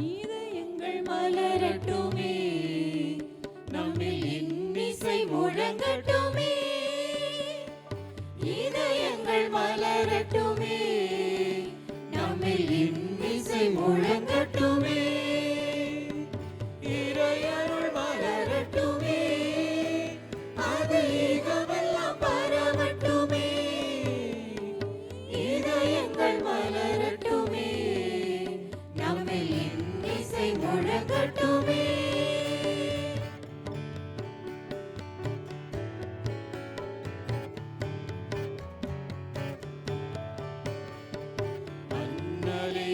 இது எங்கள் மலரட்டுமே. நம்மில் இன்னிசை முழங்கட்டுமே. இது எங்கள் மலரட்டுமே. நம்மில் இன்னிசை முழங்க முழக்கட்டுமே அன்னலே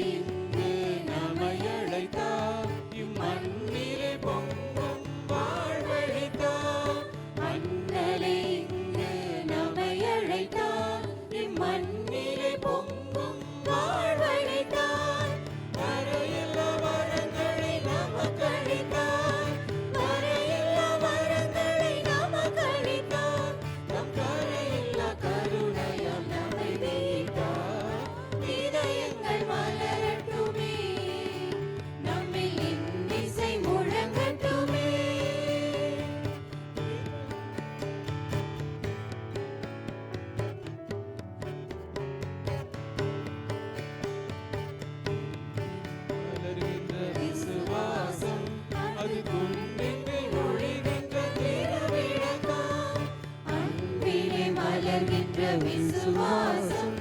There is a